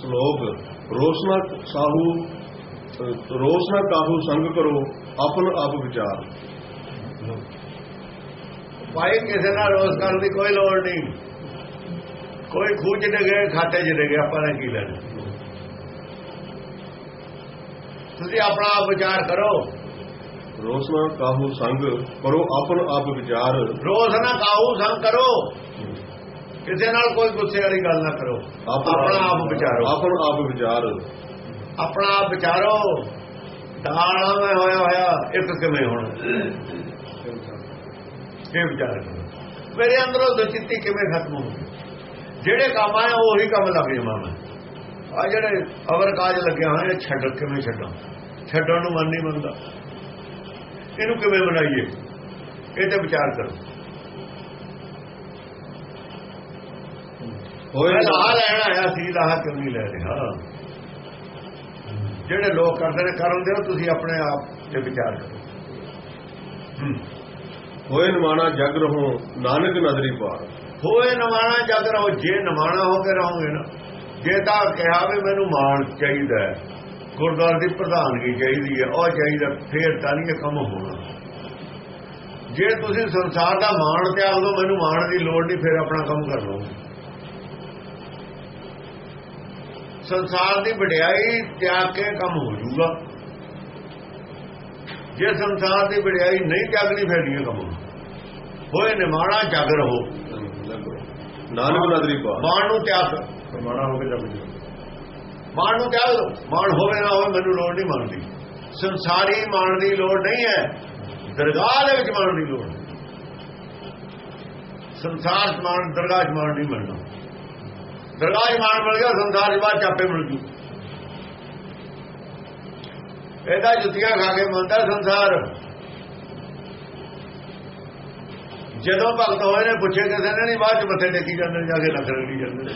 ਸ਼ਲੋਕ ਰੋਸ਼ਨਾ ਸਾਹੂ ਰੋਸ਼ਨਾ ਕਾਹੂ ਸੰਗ ਕਰੋ ਆਪਨ ਆਪ ਵਿਚਾਰ। ਭਾਈ ਕਿਸੇ ਨਾਲ ਰੋਸ ਕਰਨ ਦੀ ਕੋਈ ਲੋੜ ਨਹੀਂ। ਕੋਈ ਖੂਜ ਡਗੇ ਖਾਤੇ 'ਚ ਡਗੇ ਆਪਾਂ ਨੇ ਕੀ ਲੈਣਾ? ਤੁਸੀਂ ਆਪਣਾ ਆਪ ਵਿਚਾਰ ਕਰੋ। ਰੋਸ਼ਨਾ ਕਾਹੂ ਸੰਗ ਕਰੋ ਆਪਨ ਆਪ ਵਿਚਾਰ। ਰੋਜ਼ ਨਾ ਕਾਹੂ ਸੰਗ ਕਰੋ। ਕਿਸੇ ਨਾਲ ਕੋਈ ਗੁੱਸੇ ਵਾਲੀ ਗੱਲ ਨਾ ਕਰੋ। ਆਪਣਾ ਆਪ ਵਿਚਾਰੋ। ਆਪਨ ਆਪ ਵਿਚਾਰ। ਆਪਣਾ ਆਪ ਵਿਚਾਰੋ। ਦਾਣਾ ਮੈਂ ਹੋਇਆ ਹੋਇਆ ਇੱਕ ਕਿਵੇਂ ਹੋਣਾ? ਇਹ ਵਿਚਾਰ ਕਰੋ। ਮੇਰੇ ਅੰਦਰੋਂ ਦੁਚਿੱਤੀ ਕਿਵੇਂ ਖਤਮ ਹੋਊਗੀ ਜਿਹੜੇ ਕੰਮ ਆਏ ਉਹੀ ਕੰਮ ਲੱਗ ਜਾਵਾਂ ਮੈਂ। ਆ ਜਿਹੜੇ ਅਵਰ ਕਾਜ ਲੱਗਿਆ ਹੋਇਆ ਛੱਡ ਕਿਵੇਂ ਛੱਡਾਂ? ਛੱਡਣ ਨੂੰ ਮਨ ਨਹੀਂ ਮੰਨਦਾ। ਇਹਨੂੰ ਕਿਵੇਂ ਬਣਾਈਏ? ਇਹ ਤੇ ਵਿਚਾਰ ਕਰੋ। ਹੋਏ ਲਾਹ ਲੈਣ ਆਇਆ ਸੀ ਲਾਹ ਕਿਉਂ ਨਹੀਂ ਲੈ ਰਿਹਾ? ਜਿਹੜੇ ਲੋਕ ਕਰਦੇ ਨੇ ਕਰਨ ਦਿਓ ਤੁਸੀਂ ਆਪਣੇ ਆਪ ਤੇ ਵਿਚਾਰ ਕਰੋ। ਹੋਏ ਨਿਮਾਣਾ ਜਗ ਰਹੋ ਨਾਨਕ ਨਦਰੀ ਪਾਰ। ਹੋਏ ਨਵਾਣਾ ਜਗ ਰਹੋ ਜੇ ਨਵਾਣਾ ਹੋ ਕੇ ਰਹੋਗੇ ਨਾ ਜੇ ਤਾਂ ਕਿਹਾ ਵੀ ਮੈਨੂੰ ਮਾਣ ਚਾਹੀਦਾ ਹੈ, ਗੁਰਦੁਆਰੇ ਦੀ ਪ੍ਰਧਾਨਗੀ ਚਾਹੀਦੀ ਹੈ ਉਹ ਚਾਹੀਦਾ ਫੇਰ ਤਾਂ ਨਹੀਂ ਕੰਮ ਹੋਣਾ। ਜੇ ਤੁਸੀਂ ਸੰਸਾਰ ਦਾ ਮਾਣ ਤਿਆਗ ਦੋ ਮੈਨੂੰ ਮਾਣ ਦੀ ਲੋੜ ਨਹੀਂ ਫਿਰ ਆਪਣਾ ਕੰਮ ਕਰ ਲਓ ਸੰਸਾਰ ਦੀ ਵਡਿਆਈ ਤਿਆਗ ਕੇ ਕੰਮ ਹੋ ਜਾਊਗਾ। ਜੇ ਸੰਸਾਰ ਦੀ ਵਡਿਆਈ ਨਹੀਂ ਤਿਆਗਣੀ ਫਿਰ ਨਹੀਂ ਇਹ ਕੰਮ? ਹੋਏ ਨਿਮਾਣਾ ਜਗ ਰਹੋ। ਨਾਨਕ ਨਦਰੀ ਪਾਰ ਮਾਣ ਨੂੰ ਤਿਆਗ। ਪ੍ਰਮਾਣਾ ਹੋ ਕੇ ਜਗ ਜੀ ਮਾਣ ਨੂੰ ਤਿਆਗ ਮਾਣ ਹੋਵੇ ਨਾ ਹੋਵੇ ਮੈਨੂੰ ਲੋੜ ਨਹੀਂ ਮੰਨਦੀ ਸੰਸਾਰੀ ਮਾਣ ਦੀ ਲੋੜ ਨਹੀਂ ਹੈ। ਦਰਗਾਹ ਦੇ ਵਿੱਚ ਮਾਣ ਦੀ ਲੋੜ। ਸੰਸਾਰ 'ਚ ਮਾਣ ਦਰਗਾਹ 'ਚ ਮਾਣ ਨਹੀਂ ਮਿਲਣਾ। ਦਰਗਾਹ 'ਚ ਮਾਣ ਮਿਲ ਗਿਆ ਸੰਸਾਰ 'ਚ ਬਾਅਦ ਚਾਪੇ ਮਿਲ ਜੂ। ਇਹਦਾ ਜੁੱਤੀਆਂ ਖਾ ਕੇ ਮੰਨਦਾ ਸੰਸਾਰ। ਜਦੋਂ ਭਗਤ ਹੋਏ ਨੇ ਪੁੱਛੇ ਕਿਸੇ ਨੇ ਨਹੀਂ ਬਾਅਦ ਚ ਮੱਥੇ ਟੇਕੀ ਜਾਂਦੇ ਨੇ, ਜਾ ਕੇ ਲੱਖ ਰੜੀ ਜਾਂਦੇ ਨੇ।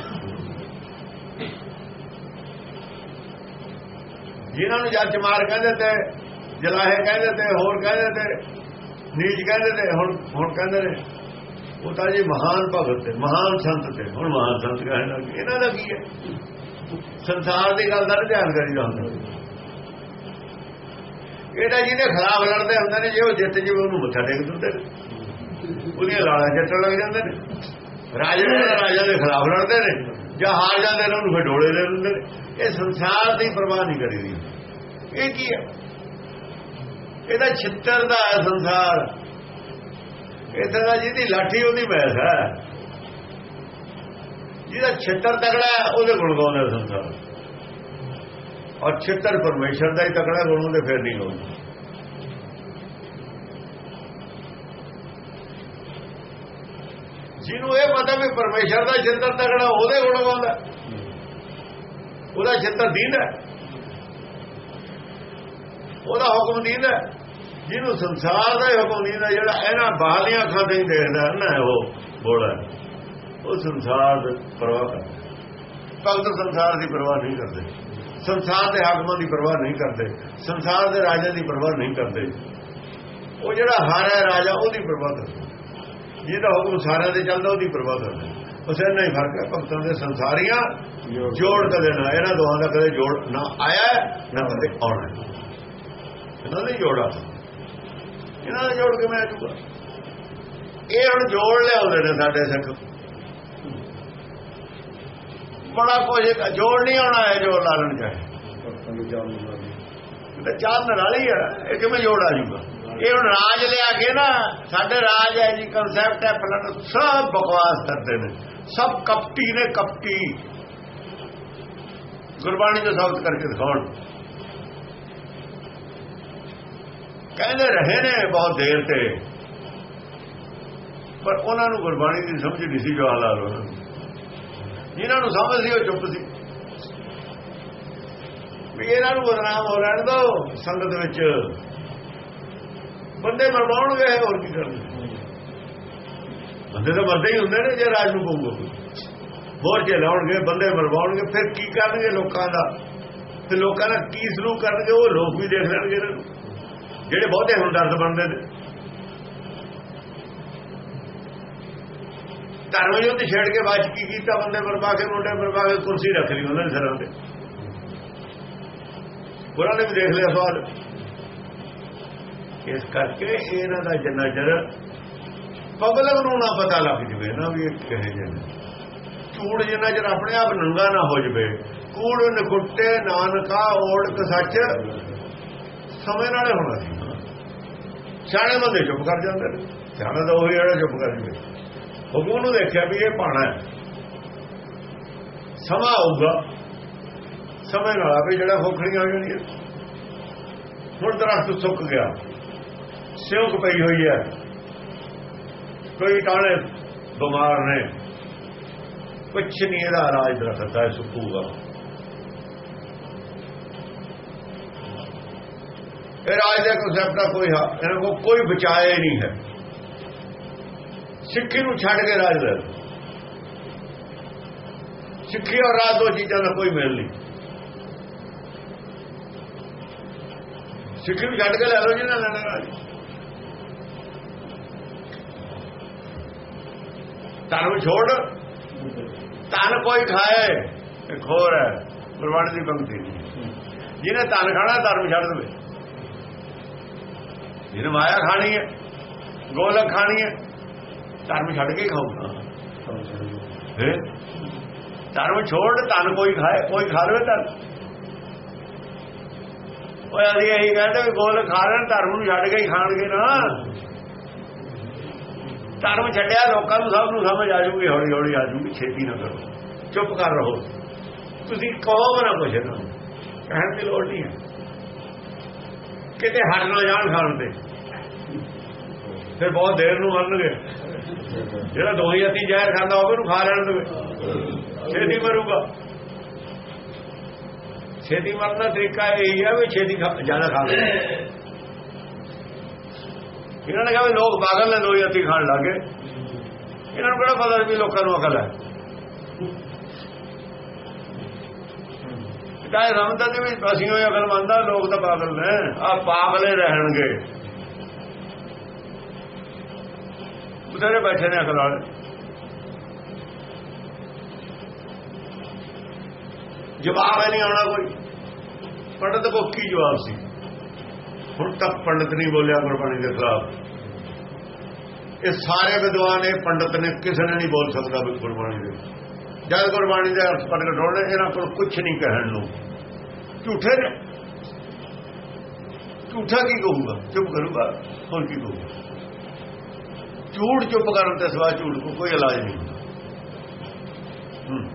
ਜਿਨ੍ਹਾਂ ਨੂੰ ਜੱਜ ਮਾਰ ਕਹਿੰਦੇ ਤੇ ਜਲਾਹੇ ਕਹਿੰਦੇ ਤੇ ਹੋਰ ਕਹਿੰਦੇ ਤੇ ਨੀਚ ਕਹਿੰਦੇ ਤੇ ਹੁਣ ਹੁਣ ਕਹਿੰਦੇ ਨੇ। ਉਹ ਤਾਂ ਜੀ ਮਹਾਨ ਭਗਤ ਤੇ ਮਹਾਨ ਸੰਤ ਤੇ ਹੁਣ ਮਹਾਨ ਸੰਤ ਕਹਿਣ ਲੱਗੇ ਇਹਨਾਂ ਦਾ ਕੀ ਹੈ? ਸੰਸਾਰ ਦੀ ਗੱਲ ਦਾ ਧਿਆਨ ਕਰੀਦਾ ਹੁੰਦਾ ਇਹਦਾ ਜਿਹਦੇ ਖਿਲਾਫ ਲੜਦੇ ਹੁੰਦੇ ਨੇ ਜੇ ਉਹ ਜਿੱਤ ਜਿਵੇਂ ਉਹਨੂੰ ਮੱਥਾ ਟੇਕ ਦਿੰਦੇ ਨੇ। ਉਹਦੀਆਂ ਲਾਲਾਂ ਜੱਟਣ ਲੱਗ ਜਾਂਦੇ ਨੇ। ਰਾਜੇ ਦੇ ਰਾਜਾ ਦੇ ਖਿਲਾਫ ਲੜਦੇ ਨੇ। ਜਾਂ ਹਾਰ ਜਾਂਦੇ ਨੇ ਉਹਨੂੰ ਫਿਰ ਢੋਲੇ ਦੇ ਦਿੰਦੇ ਨੇ। ਇਹ ਸੰਸਾਰ ਦੀ ਪਰਵਾਹ ਨਹੀਂ ਕਰੀਦੀ ਇਹ ਕੀ ਹੈ? ਇਹਦਾ ਛਿੱਤਰ ਦਾ ਸੰਸਾਰ। ਇਹਦਾ ਦਾ ਜਿਹਦੀ ਲਾਠੀ, ਉਹਦੀ ਮੈਸ ਹੈ। ਜਿਹਦਾ ਛਿੱਤਰ ਤਗੜਾ ਉਹਦੇ ਗੁਣ ਗਾਉਂਦਾ ਸੰਸਾਰ? ਔਰ ਛਿੱਤਰ ਪਰਮੇਸ਼ਰ ਦਾ ਹੀ ਤਗੜਾ ਗੁਣ ਉਹਦੇ ਫਿਰ ਨਹੀਂ ਗਾਉਂਦਾ ਜਿਹਨੂੰ ਇਹ ਪਤਾ ਵੀ ਪਰਮੇਸ਼ਰ ਦਾ ਛਿੱਤਰ ਤਗੜਾ ਉਹਦੇ ਗੁਣ ਗਾਉਂਦਾ ਉਹਦਾ ਛਿੱਤਰ ਦੀਂਦਾ ਉਹਦਾ ਹੁਕਮ ਦੀਂਦਾ ਜਿਹਨੂੰ ਸੰਸਾਰ ਦਾ ਹੀ ਹੁਕਮ ਦੀਂਦਾ ਜਿਹੜਾ ਇਹਨਾਂ ਬਾਹਲੀਆਂ ਅੱਖਾਂ ਤੇ ਦੇਖਦਾ ਨਾ ਉਹ ਬੋੜਾ ਉਹ ਸੰਸਾਰ ਦੀ ਪਰਵਾਹ ਕਰਦਾ। ਭਗਤ ਸੰਸਾਰ ਦੀ ਪਰਵਾਹ ਨਹੀਂ ਕਰਦੇ। ਸੰਸਾਰ ਦੇ ਹਾਕਮਾਂ ਦੀ ਪਰਵਾਹ ਨਹੀਂ ਕਰਦੇ। ਸੰਸਾਰ ਦੇ ਰਾਜਿਆਂ ਦੀ ਪਰਵਾਹ ਨਹੀਂ ਕਰਦੇ। ਉਹ ਜਿਹੜਾ ਹਾਰਾ ਰਾਜਾ, ਉਹਦੀ ਪਰਵਾਹ ਕਰਦਾ। ਜਿਹਦਾ ਹੁਕਮ ਸਾਰਿਆਂ ਦੇ ਚੱਲਦਾ, ਉਹਦੀ ਪਰਵਾਹ ਕਰਦਾ। ਉਸ ਇੰਨਾ ਹੀ ਫ਼ਰਕ ਹੈ, ਭਗਤਾਂ ਦੇ ਸੰਸਾਰੀਆਂ ਜੋੜ ਕਦੇ ਨਾ ਇਹਨਾਂ ਦੋਹਾਂ ਦਾ ਕਦੇ ਜੋੜ ਨਾ ਆਇਆ, ਨਾ ਕਦੇ ਆਉਣਾ। ਇਹਨਾਂ ਨੇ ਜੋੜਾ ਇਹਨਾਂ ਦਾ ਜੋੜ ਕਿਵੇਂ ਆ ਜੂਗਾ? ਇਹ ਹੁਣ ਜੋੜ ਲਿਆਉਂਦੇ ਨੇ ਸਾਡੇ ਸਿੱਖ। ਬੜਾ ਕੁਝ ਜੋੜ ਨਹੀਂ ਆਉਣਾ ਹੈ ਜੋੜ ਲਾਲਣ ਚਾਹੇ ਤੇ ਚਾਰ ਨਾਲ ਹੈ ਇਹ ਕਿਵੇਂ ਜੋੜ ਆ ਜੂਗਾ? ਇਹ ਹੁਣ ਰਾਜ ਲਿਆ ਕੇ ਨਾ, ਸਾਡੇ ਰਾਜ ਹੈ ਜੀ ਕਨਸੈਪਟ ਹੈ, ਪਲਟ ਸਭ ਬਕਵਾਸ ਕਰਦੇ ਨੇ। ਸਭ ਕਪਟੀ ਨੇ ਕਪਟੀ। ਗੁਰਬਾਣੀ ਦੇ ਸ਼ਬਦ ਕਰਕੇ ਦਿਖਾਉਣ। ਕਹਿੰਦੇ ਰਹੇ ਨੇ ਬਹੁਤ ਦੇਰ ਤੇ। ਪਰ ਉਹਨਾਂ ਨੂੰ ਗੁਰਬਾਣੀ ਦੀ ਸਮਝ ਨਹੀਂ ਸੀ ਜੋ ਹਾਲਾਤ ਉਹਨਾਂ ਨੂੰ ਜਿਨ੍ਹਾਂ ਨੂੰ ਸਮਝ ਸੀ ਉਹ ਚੁੱਪ ਸੀ। ਵੀ ਇਹਨਾਂ ਨੂੰ ਬਦਨਾਮ ਹੋ ਲੈਣ ਦੋ ਸੰਗਤ ਵਿੱਚ। ਬੰਦੇ ਮਰਵਾਉਣਗੇ, ਹੋਰ ਕੀ ਕਰਨਗੇ? ਬੰਦੇ ਤਾਂ ਮਰਦੇ ਹੀ ਹੁੰਦੇ ਨੇ ਜੇ ਰਾਜ ਨੂੰ ਪਊਗਾ। ਹੋਰ ਜੇ ਲਾਉਣਗੇ, ਬੰਦੇ ਮਰਵਾਉਣਗੇ, ਫਿਰ ਕੀ ਕਰਨਗੇ ਲੋਕਾਂ ਦਾ? ਤੇ ਲੋਕਾਂ ਦਾ ਕੀ ਸਲੂਕ ਕਰਨਗੇ, ਉਹ ਲੋਕ ਵੀ ਦੇਖ ਲੈਣਗੇ ਇਹਨਾਂ ਨੂੰ। ਜਿਹੜੇ ਬਹੁਤੇ ਹੁਣ ਹਮਦਰਦ ਬਣਦੇ ਨੇ। ਧਰਮ ਯੁੱਧ ਛੇੜ ਕੇ ਬਾਅਦ ਕੀ ਕੀਤਾ ਬੰਦੇ ਬਰਬਾ ਕੇ, ਮੁੰਡੇ ਬਰਬਾ ਕੇ, ਕੁਰਸੀ ਰੱਖ ਲਈ ਉਹਨਾਂ ਦੇ ਸਿਰਾਂ ਤੇ। ਉਹਨਾਂ ਨੇ ਵੀ ਦੇਖ ਲਿਆ ਸਵਾਲ। ਇਸ ਕਰਕੇ ਇਹਨਾਂ ਦਾ ਜਿੰਨਾ ਚਿਰ ਪਬਲਿਕ ਨੂੰ ਨਾ ਪਤਾ ਲੱਗ ਜਵੇ ਨਾ ਵੀ ਇਹ ਕਹੇ ਜਨ ਝੂੜ ਜਿੰਨਾ ਚਿਰ ਆਪਣੇ ਆਪ ਨੰਗਾ ਨਾ ਹੋ ਜਵੇ, ਕੂੜ ਨਕੁੱਟੇ ਨਾਨਕਾ ਓੜਕ ਸੱਚ ਸਮੇਂ ਨਾਲੇ ਹੋਣਾ ਸੀ। ਸਿਆਣੇ ਬੰਦੇ ਚੁੱਪ ਕਰ ਜਾਂਦੇ ਨੇ। ਸਿਆਣਾ ਤਾਂ ਉਹ ਜਿਹੜਾ ਚੁੱਪ ਕਰ ਜਵੇ ਹੁਕਮ ਨੂੰ ਦੇਖਿਆ ਵੀ ਇਹ ਪਾਣਾ ਹੈ। ਸਮਾਂ ਆਊਗਾ। ਸਮੇਂ ਨਾਲ ਵੀ ਜਿਹੜਾ ਖੋਖੜੀਆਂ ਹੋ ਜਾਣੀਆਂ। ਹੁਣ ਦਰਖਤ ਸੁੱਕ ਗਿਆ। ਸਿਉਂਕ ਪਈ ਹੋਈ ਹੈ। ਕੋਈ ਟਾਣੇ ਬਿਮਾਰ ਨੇ। ਕੁਛ ਨਹੀਂ ਇਹਦਾ ਰਾਜ ਦਰਖਤ ਹੈ ਸੁੱਕੂਗਾ। ਇਹ ਰਾਜ ਦਾ ਕਨਸੈਪਟ ਦਾ ਕੋਈ ਇਹਨਾਂ ਕੋ ਕੋਈ ਬਚਾਏ ਨਹੀਂ ਹੈ। ਸਿੱਖੀ ਨੂੰ ਛੱਡ ਕੇ ਰਾਜ ਲੈ ਲਓ। ਸਿੱਖੀ ਔਰ ਰਾਜ ਦੋ ਚੀਜ਼ਾਂ ਦਾ ਕੋਈ ਮੇਲ ਨਹੀਂ। ਸਿੱਖੀ ਨੂੰ ਛੱਡ ਕੇ ਲੈ ਲਓ ਜਿਹਨਾਂ ਲੈਣਾ ਰਾਜ। ਧਰਮ ਛੋੜ ਤਨ ਕੋਈ ਖਾਏ, ਇਹ ਖੋਰ ਹੈ, ਗੁਰਬਾਣੀ ਦੀ ਪੰਕਤੀ। ਜਿਹਨੇ ਤਨ ਖਾਣਾ ਧਰਮ ਛੱਡ ਦੇਵੇ। ਜਿਹਨੇ ਮਾਇਆ ਖਾਣੀ ਹੈ ਗੋਲਕ ਖਾਣੀ ਹੈ ਧਰਮ ਛੱਡ ਕੇ ਖਾਊਗਾ। ਹੈ ਧਰਮ ਛੋੜ ਤਨ ਕੋਈ ਖਾਏ ਕੋਈ ਖਾ ਲਵੇ ਤਨ ਓਏ ਅਸੀਂ ਇਹੀ ਕਹਿੰਦੇ ਵੀ ਗੋਲਕ ਖਾ ਲੈਣ ਧਰਮ ਨੂੰ ਛੱਡ ਕੇ ਹੀ ਖਾਣਗੇ ਨਾ। ਧਰਮ ਛੱਡਿਆ ਲੋਕਾਂ ਨੂੰ ਸਭ ਨੂੰ ਸਮਝ ਆ ਜੂਗੀ ਹੌਲੀ ਹੌਲੀ ਆ ਜੂਗੀ ਛੇਤੀ ਨਾ ਕਰੋ। ਚੁੱਪ ਕਰ ਰਹੋ। ਤੁਸੀਂ ਕਹੋ ਨਾ ਕੁਛ ਨਾ। ਕਹਿਣ ਦੀ ਲੋੜ ਨਹੀਂ ਹੈ। ਕਿਤੇ ਹਟ ਨਾ ਜਾਣ ਖਾਣ ਤੇ। ਫਿਰ ਬਹੁਤ ਦੇਰ ਨੂੰ ਮਰਨਗੇ। ਜਿਹੜਾ ਦੋਹੀ ਅਤੀ ਜ਼ਹਿਰ ਖਾਂਦਾ ਹੋਵੇ ਉਹਨੂੰ ਖਾ ਲੈਣ ਦੇਵੇ। ਛੇਤੀ ਮਰੂਗਾ। ਛੇਤੀ ਮਰਨ ਦਾ ਤਰੀਕਾ ਇਹ ਹੈ ਵੀ ਛੇਤੀ ਜ਼ਿਆਦਾ ਖਾ ਲੈ ਇਹਨਾਂ ਨੇ ਕਿਹਾ ਵੀ ਲੋਕ ਪਾਗਲ ਨੇ ਦੋਹੀ ਅਤੀ ਖਾਣ ਲੱਗੇ ਇਹਨਾਂ ਨੂੰ ਕਿਹੜਾ ਪਤਾ ਵੀ ਲੋਕਾਂ ਨੂੰ ਅਕਲ ਹੈ? ਚਾਹੇ ਸਮਝਦਾ ਤੇ ਵੀ ਅਸੀਂ ਉਹ ਅਕਲ ਮੰਨਦਾ, ਲੋਕ ਤਾਂ ਪਾਗਲ ਨੇ। ਆ ਪਾਗਲੇ ਰਹਿਣਗੇ। ਉਧਰੇ ਬੈਠੇ ਨੇ ਅਕਲ ਵਾਲੇ। ਜਵਾਬ ਹੈ ਨਹੀਂ ਆਉਣਾ ਕੋਈ। ਪੰਡਤ ਕੋ ਕੀ ਜਵਾਬ ਸੀ। ਹੁਣ ਤੱਕ ਪੰਡਤ ਨਹੀਂ ਬੋਲਿਆ ਗੁਰਬਾਣੀ ਦੇ ਖਿਲਾਫ। ਇਹ ਸਾਰੇ ਵਿਦਵਾਨ ਇਹ ਪੰਡਤ ਨੇ, ਕਿਸੇ ਨੇ ਨਹੀਂ ਬੋਲ ਸਕਦਾ ਵੀ ਗੁਰਬਾਣੀ ਦੇ। ਜਦ ਗੁਰਬਾਣੀ ਦੇ ਅਰਥ ਪ੍ਰਗਟ ਹੋਣੇ ਇਹਨਾਂ ਕੋਲ ਕੁਝ ਨਹੀਂ ਕਹਿਣ ਨੂੰ। ਝੂਠੇ ਨੇ। ਝੂਠਾ ਕੀ ਕਹੂਗਾ? ਚੁੱਪ ਕਰੂਗਾ। ਹੋਰ ਕੀ ਕਹੂਗਾ? ਝੂਠ ਚੁੱਪ ਕਰਨ ਤੇ ਸਵਾ ਝੂਠ ਕੋਈ ਇਲਾਜ ਨਹੀਂ ਹੂੰ।